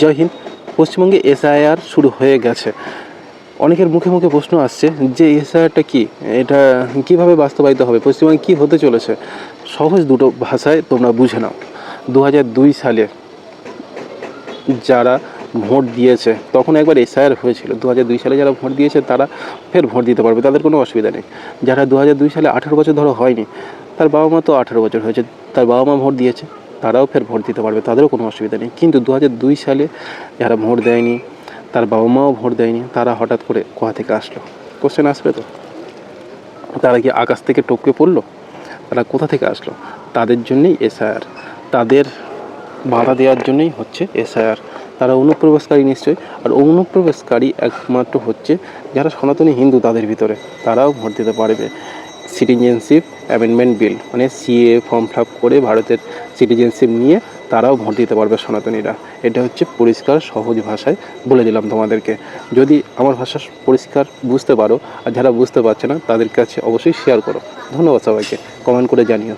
জয় হিন্দ। পশ্চিমবঙ্গে এসআইআর শুরু হয়ে গেছে। অনেকের মুখে মুখে প্রশ্ন আসছে যে এসআইআরটা কি? এটা কীভাবে বাস্তবায়িত হবে? পশ্চিমবঙ্গে কী হতে চলেছে? সহজ দুটো ভাষায় তোমরা বুঝে নাও। দু দুই সালে যারা ভোট দিয়েছে, তখন একবার এসআইআর হয়েছিল। দু দুই সালে যারা ভোট দিয়েছে, তারা ফের ভোট দিতে পারবে। তাদের কোনো অসুবিধা নেই। যারা দু দুই সালে আঠেরো বছর ধরো হয়নি, তার বাবা মা তো আঠেরো বছর হয়েছে, তার বাবা মা ভোট দিয়েছে। তারাও ফের ভোট দিতে পারবে, তাদেরও কোনো অসুবিধা নেই। কিন্তু দু সালে যারা ভোট দেয়নি, তার বাবা মাও ভোট দেয়নি, তারা হঠাৎ করে কোথা থেকে আসলো। কোশ্চেন আসবে তো? তারা কি আকাশ থেকে টপকে পড়ল? তারা কোথা থেকে আসলো? তাদের জন্যই এসআইআর। তাদের বাধা দেওয়ার জন্যই হচ্ছে এসআইআর। তারা অনুপ্রবেশকারী নিশ্চয়ই। আর অনুপ্রবেশকারী একমাত্র হচ্ছে যারা সনাতনী হিন্দু তাদের ভিতরে। তারাও ভোট দিতে পারবে। সিটিজেনশিপ অ্যামেন্ডমেন্ট বিল মানে সিএ ফর্ম ফিল করে ভারতের সিটিজেনশিপ নিয়ে তারাও ভোট দিতে পারবে সনাতনীরা। এটা হচ্ছে পরিষ্কার, সহজ ভাষায় বলে দিলাম তোমাদেরকে। যদি আমার ভাষা পরিষ্কার বুঝতে পারো, আর যারা বুঝতে পারছে না, তাদের কাছে অবশ্যই শেয়ার করো। ধন্যবাদ সবাইকে। কমেন্ট করে জানিও।